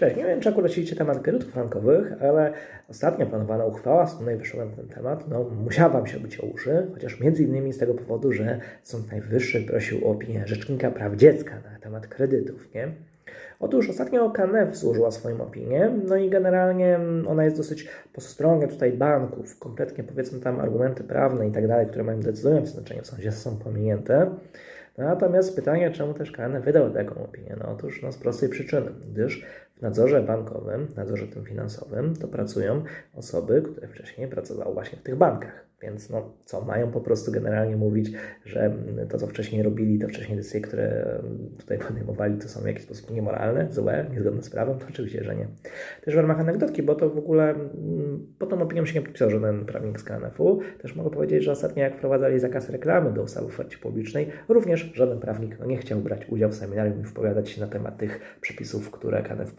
Cześć, nie wiem, czy akurat śledzicie temat kredytów frankowych, ale ostatnio planowana uchwała Sądu Najwyższego na ten temat no, musiała Wam się być o uszy, chociaż między innymi z tego powodu, że Sąd Najwyższy prosił o opinię Rzecznika Praw Dziecka na temat kredytów, nie? Otóż ostatnio KNF złożyła swoją opinię, no i generalnie ona jest dosyć po stronie tutaj banków, kompletnie powiedzmy tam argumenty prawne i tak dalej, które mają decydujące znaczenie w sądzie są pominięte. Natomiast pytanie, czemu też KNF wydał taką opinię? No otóż no, z prostej przyczyny, gdyż w nadzorze bankowym, nadzorze tym finansowym, to pracują osoby, które wcześniej pracowały właśnie w tych bankach. Więc no co, mają po prostu generalnie mówić, że to, co wcześniej robili, to wcześniej decyzje, które tutaj podejmowali, to są w jakiś sposób niemoralne, złe, niezgodne z prawem? To oczywiście, że nie. Też w ramach anegdotki, bo to w ogóle mm, po tą opinią się nie podpisał żaden prawnik z KNF-u. Też mogę powiedzieć, że ostatnio jak wprowadzali zakaz reklamy do ustawy w ofercie publicznej, również żaden prawnik no, nie chciał brać udziału w seminarium i wypowiadać się na temat tych przepisów, które KNF